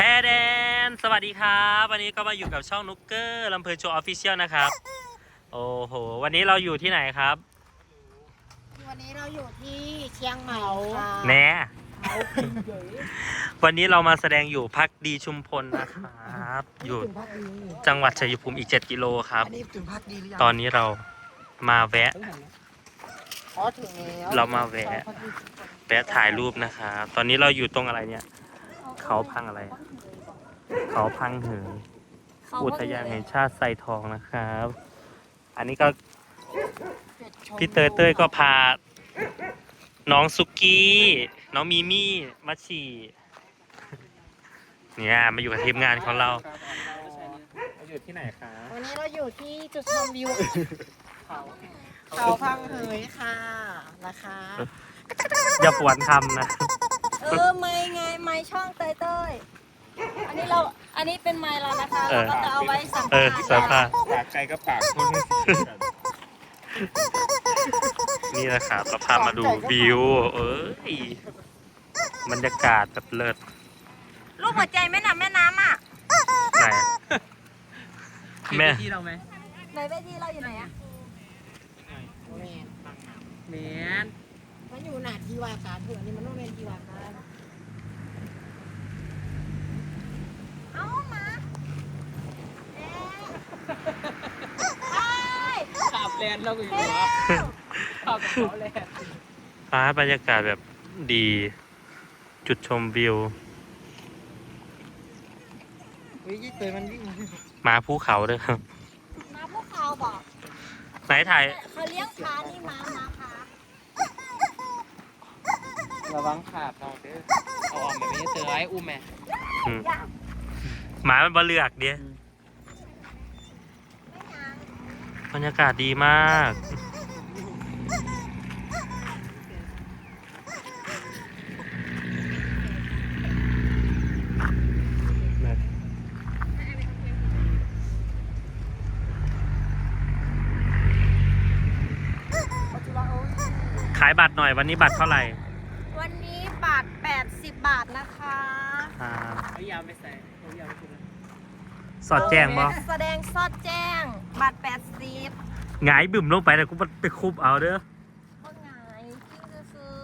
แดน สวัสดีครับ วันนี้ก็มาอยู่กับช่องนุกเกอร์ลำเพลินโชว์ออฟฟิเชียลนะครับ โอ้โห วันนี้เราอยู่ที่ไหนครับ วันนี้เราอยู่ที่เชียงใหม่ค่ะแหน่วันนี้เรามาแสดงอยู่พักดีชุมพลนะครับ อยู่ถึงพักดีจังหวัดชัยภูมิอีก 7 กิโลครับ อันนี้ถึงพักดีหรือยังตอนนี้เรามาแวะ อ๋อถึงแล้วเรามาแวะ แวะถ่ายรูปนะครับ ตอนนี้เราอยู่ตรงอะไรเนี่ย เขาพังอะไร เขาพังเหินอุทยานแห่งชาติไซทองนะครับ อันนี้ก็พี่เตยเต้ยก็พา น้องสุกี้ น้องมีมี่มาฉี่เนี่ยมาอยู่กับทีมงานของเราอยู่ที่ไหนคะวันนี้เราอยู่ที่จุดชมวิวเขาพังเหยค่ะนะคะอย่าปวนคำนะ เออไม่ไงไม่ช่องเต้ยเต้ย อันนี้เรา อันนี้เป็นไม้เรานะคะ เอเราอ ก็จะเอาไว้สัมเอภาอษณ์สัมภาษณ์ปากไกลก็ปากคนไม่สิกันนี่นะครับเราพามาดูวิว เอ้ยบรรยากาศแบบเลิศลูกหัวใจแม่น้ำแม่น้ำอะ ไหนแม่ที่เราไหมไหนเวทีเราอยู่ไหนอะแมนแมนมันอยู่หนาทีวาการเถื่อนนี่มันต้องเป็นทีวาการ เอ้ามาเอ๊ะ ขับ แลนเราก็อยู่เฮ้ยวะขับกับเขาแลนฟ้าบรรยากาศแบบดี จุดชมวิวเฮ้ยยี่เตยมันวิ่งมามาภูเขาด้วยครับ มาพวกเขาบอกไหนถ่ายเขาเลี้ยงพานี่มามาพาระวังขาดน้องเด้อเอาออกแบบนี้เจอไอ้อุ้มแม่อืมหมามันบะเลือกเดีย ไม่ยัง บรรยากาศดีมาก ขายบัตรหน่อยวันนี้บัตรเท่าไหร่วันนี้บาท80 บาทนะคะอ่าเขายาวไม่ใส่เขายาวไม่ใส่ สอดแจ้งบ่แสดงสอดแจ้งบาท80หงายบึ่มลงไปแต่กูไปคุบเอาเด้อพวกไงที่ซื้อ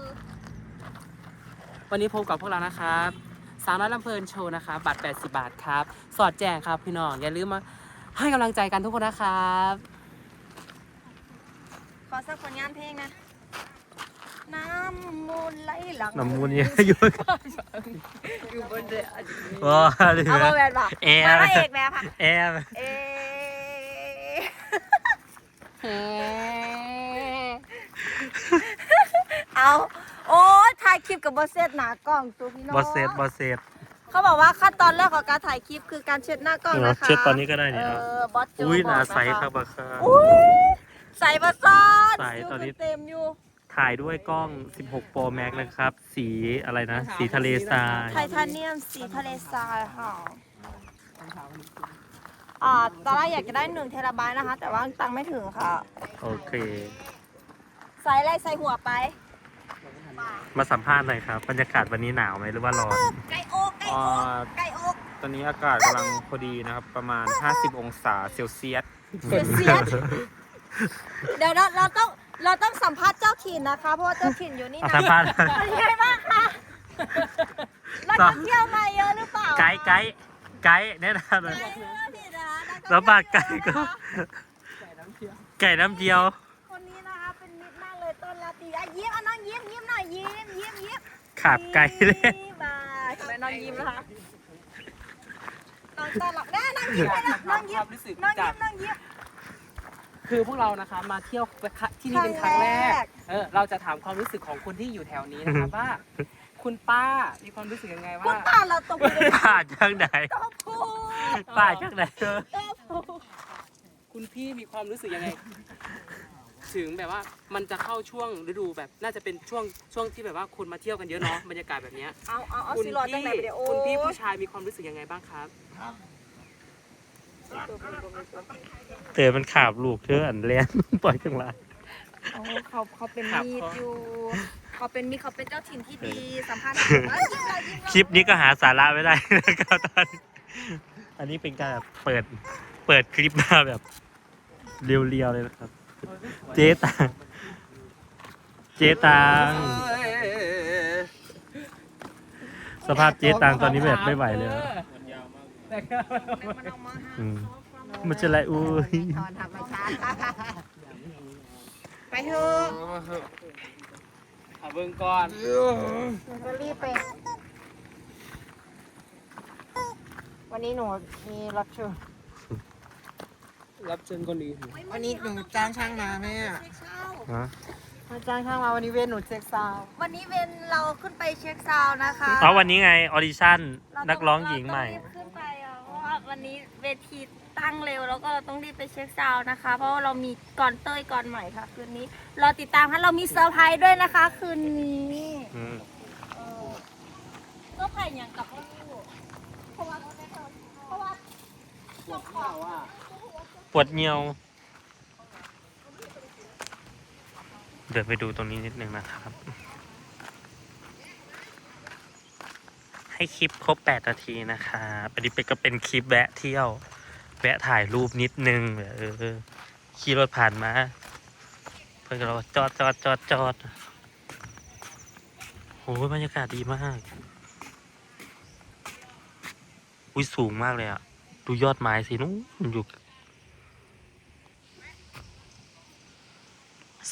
วันนี้พบกับพวกเรานะครับสามร้อยลำเพลินโชว์นะครับบัตร 80 บาทครับ สอดแจงครับพี่น้อง อย่าลืมมาให้กำลังใจกันทุกคนนะครับ ขอสักผลงานเพลงนะ น้ำมูลไหลหลังน้ำมูลเนี่ยอยู่อยู่บนเรือว้าเหลืเอาอมาแบนป่ะแอร์มาพระเอกแม่ค่ะแอร์เอเอาโอ้ยถ่ายคลิปกับบอสเซตหนากล้องตัวพี่น้องบอสเซตบอสเซตเขาบอกว่าขั้นตอนแรกของการถ่ายคลิปคือการเช็ดหน้ากล้องนะคะเช็ดตอนนี้ก็ได้เอเนี่ยอบอสโจอุ้ยหนาบอกะะใสครับบักค่ะอุ้ยใส่มาซ้อนใส่ตอนนี้เต็มอยู่ ถ่ายด้วยกล้อง 16 Pro Max นะครับ สีอะไรนะ สีทะเลทราย ไทเทเนียมสีทะเลทรายค่ะอ่าตอนแรกอยากจะได้หนึ่งเทราไบต์นะคะ แต่ว่าตังค์ไม่ถึงค่ะ โอเค ใส่อะไรใส่หัวไป มาสัมภาษณ์หน่อยครับ บรรยากาศวันนี้หนาวไหมหรือว่าร้อน ไก่อกไก่อกไก่อกตอนนี้อากาศกำลังพอดีนะครับ ประมาณ 50 องศาเซลเซียส เสียเสียดเดี๋ยวเราเราต้อง เราต้องสัมภาษณ์เจ้าถิ่นนะคะ เพราะว่าเจ้าถิ่นอยู่นี่อะนะสัมภาษณ์เป็นไงบ้างคะนักท่องเที่ยวมาเยอะหรือเปล่าไกด์ไกด์ไกด์แนะนำเลยไกด์เยอะผิดนะนักท่องเที่ยวแล้วบาดไก่ก็ไก่น้ำเจียว คนนี้นะคะเป็นมิตรมากเลยต้นลาตีอะยิ้มอะน้องยิ้มยิ้มหน่อยยิ้มยิ้มยิ้มขาบไก่เลยบายทำไมน้องยิ้มล่ะคะน้องต้อนรับแน่น้องยิ้มเลยนะน้องยิ้ความมรู้สึกน้องจากยิ้มน้องยิ้ม คือพวกเรานะคะมาเที่ยวที่นี่เป็นครั้งแรครั้งแรกกเออเราจะถามความรู้สึกของคนที่อยู่แถวนี้นะครับว่า คุณป้ามีความรู้สึกยังไงคุณว่าป้าเราตกไปเลยป้าจังไหนต้องพูดป้าจังไหนเออต้องพูดคุณพี่มีความรู้สึกยังไง ถึงแบบว่ามันจะเข้าช่วงฤดูแบบน่าจะเป็นช่วงช่วงที่แบบว่าคนมาเที่ยวกันเยอะเนาะบรรยากาศแบบเนี้ยเอาเอาเอาคุณสิรอจังพี่ไหนไปเดี๋ยวโอ้คุณพี่ผู้ยชายมีความรู้สึกยังไงบ้างครับ เตือนมันขาบลูกเธออันแลนปล่อยจังไรโอ้เขาเขาเป็นครับมีดเขาอยู่ เขาเป็นมีเขาเป็นเจ้าถิ่นที่ดี สัมภาษณ์ผมว่ายิ้มเรายิ้มเราคลิปนี้ก็หาสาระไม่ได้นะครับตอนนี้อันนี้เป็นการแบบเปิด เปิดคลิปมาแบบ เรียวๆเลยนะครับ เจ๊ตังเจ๊ตังสภาพเจ๊ตังตอนนี้แบบไม่ไหวเลยอะ อืมมันจะอะไรอุ้ยถอนธรรมชาติไปเถอะเอาเบิ่งก่อนหนูจะรีบไป วันนี้หนูมีรับเชิญรับเชิญคนดีวันนี้หนูจ้างช่างมาแม่เช็คเช้าฮะมาจ้างช่างมาวันนี้เวนหนูเช็คซาวด์วันนี้เวนเราขึ้นไปเช็คซาวน์นะคะ เอาวันนี้ไงออดิชั่นเราต้นักร้องหญิงใหม่เราต้องรีบขึ้นไปอะเพ ราะว่าวันนี้เวทีตั้งเร็วแล้วก็เราต้องรีบไปเช็คซาวน์นะคะ เพราะว่าเรามีก่อนเต้ยก่อนใหม่ค่ะ คืนนี้รอติดตามค่ะเรามีเซอร์ไพรส์ด้วยนะคะ คืนนี้อืมเออเซอร์ไพรส์อย่างกับว่าลูกเพราะว่าเพราะว่าปวดเงียว เดินไปดูตรงนี้นิดนึงนะครับ ให้คลิปครบแปดนาทีนะครับอันนี้เป็นก็เป็นคลิปแวะเที่ยว แวะถ่ายรูปนิดนึงเออขี่รถผ่านมา เพื่อนเราจอดจอดจอดจอดโอ้บรรยากาศดีมาก อุ้ยสูงมากเลยอะดูยอดไม้สินู้นอยู่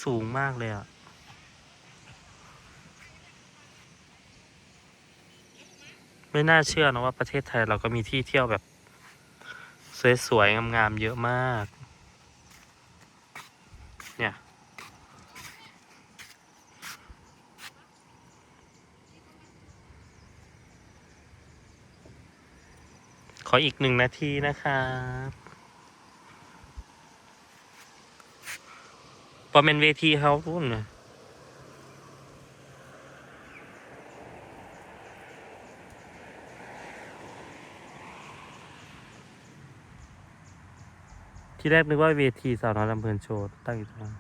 สูงมากเลยอะ ไม่น่าเชื่อนะว่าประเทศไทยเราก็มีที่เที่ยวแบบ สวยๆงามๆเยอะมาก เนี่ย ขออีกหนึ่งนาทีนะครับพอเป็นเวทีเขาพูดเนะ ที่แรกนึกว่าเวทีสาวน้อยลำเพลินโชว์ตั้งอยู่ตรงนั้น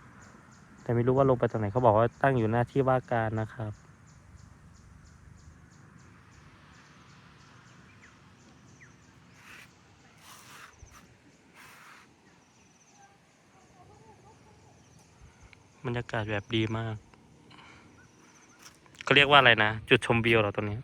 แต่ไม่รู้ว่าลงไปตรงไหนเขาบอกว่าตั้งอยู่หน้าที่ว่าการนะครับ บรรยากาศแบบดีมาก ก็เรียกว่าอะไรนะ จุดชมวิวเหรอตรงนี้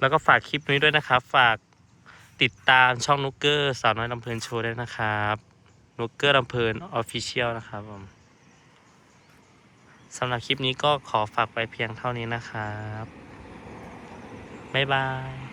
แล้วก็ฝากคลิปนี้ด้วยนะครับ ฝากติดตามช่องนุกเกอร์สาวน้อยลำเพลินโชว์ด้วยนะครับนุกเกอร์ลำเพลินออฟฟิเชียลนะครับผมสำหรับคลิปนี้ก็ขอฝากไปเพียงเท่านี้นะครับ บ๊ายบาย